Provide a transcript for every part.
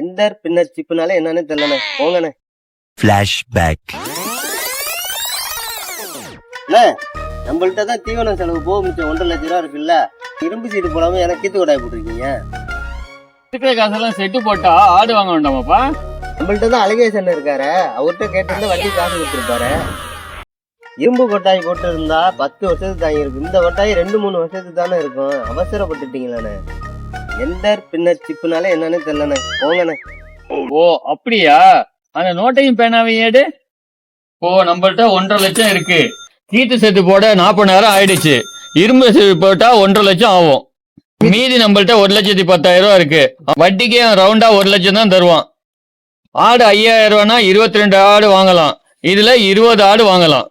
எந்த பின்னர் சிப்புனால என்னன்னு தெரியலண்ணே. போங்கண்ணே. Flashback. அண்ணே நம்மள்ட்ட தான் தீவன செலவு போக மிச்சம் ஒன்றரை லட்ச ரூபா இருக்குல்ல. இரும்பு சீட்டு போடாம எனக்கு கீத்து கொடாய் போட்டிருக்கீங்க? இருக்கிற காசெல்லாம் செட்டு போட்டா ஆடு வாங்க வேண்டாமாப்பா? நம்மள்ட்ட தான் அழகேசன் இருக்காரு. அவர்கிட்ட கேட்டிருந்தா வட்டி காசு கொடுத்துருப்பாரு. இரும்பு கொட்டாய் போட்டு இருந்தா பத்து வருஷத்துக்கு தாங்கி இருக்கும் இந்த கொட்டாய் ரெண்டு மூணு வருஷத்துக்கு தானே இருக்கும். அவசரப்பட்டுட்டீங்களாண்ணே எந்த பின்னர் சிப்புனால என்னன்னு தெரியலண்ணே. போங்கண்ணே. ஓ அப்படியா? அந்த நோட்டையும் பேனாவையும் ஏடு ஓ நம்மள்ட்ட ஒன்றரை லட்சம் இருக்கு. கீத்து செட்டு போட நாற்பதாயிரம் ஆயிடுச்சு. இரும்பு செட்டு போட்டா ஒன்றரை லட்சம் ஆகும். மீதி நம்மள்ட்ட ஒரு லட்சத்தி பத்தாயிரம் ரூபா இருக்கு. வட்டிக்கே ரவுண்டா ஒரு லட்சம் தான் தருவான். ஆடு ஐயாயிரம் ரூபானா இருபத்தி ரெண்டு ஆடு வாங்கலாம். இதுல இருபது ஆடு வாங்கலாம்.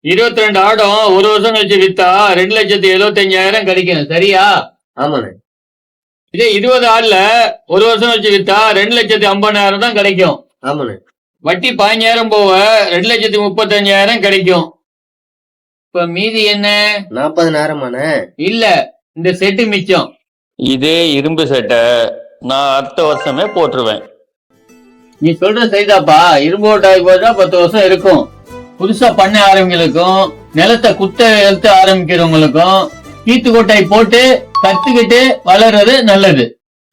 இருபத்தி ரெண்டு ஆடும் ஒரு வருஷம் கழிச்சு வித்தா ரெண்டு லட்சத்தி எழுபத்தஞ்சாயிரம் கிடைக்கும் சரியா? ஆமாண்ணே. இதே இருபது ஆடுல ஒரு வருஷம் வச்சு வித்தா ரெண்டு லட்சத்தி ஐம்பதாயிரம் தான் கிடைக்கும். ஆமாண்ணே. வட்டி பதினஞ்சாயிரம் போக ரெண்டு லட்சத்தி முப்பத்தஞ்சாயிரம் கிடைக்கும். இப்ப மீதி என்ன? நாற்பதுனாயிரமாண்ணே இல்ல இந்த செட்டு மிச்சம். இதே இரும்பு செட்டை நான் அடுத்த வருஷமே போட்டுருவேன். நீ சொல்ற சரிதாப்பா இரும்பு ஓட்டாய் போட்டா பத்து வருஷம் இருக்கும். புதுசா பண்ண ஆரம்பிக்கிறதுக்கும் நிலத்தை குத்த எழுத்து ஆரம்பிக்கிறவங்களுக்கும் கீத்து கொட்டாய் போட்டு கத்துக்கிட்டு வளர்றது நல்லது.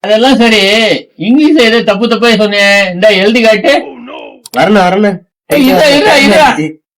அதெல்லாம் சரி இங்கிலீஷ்ல ஏதோ தப்பு தப்பா சொன்னேன் இந்த எழுதி காட்டு. வரணும் வரணும்.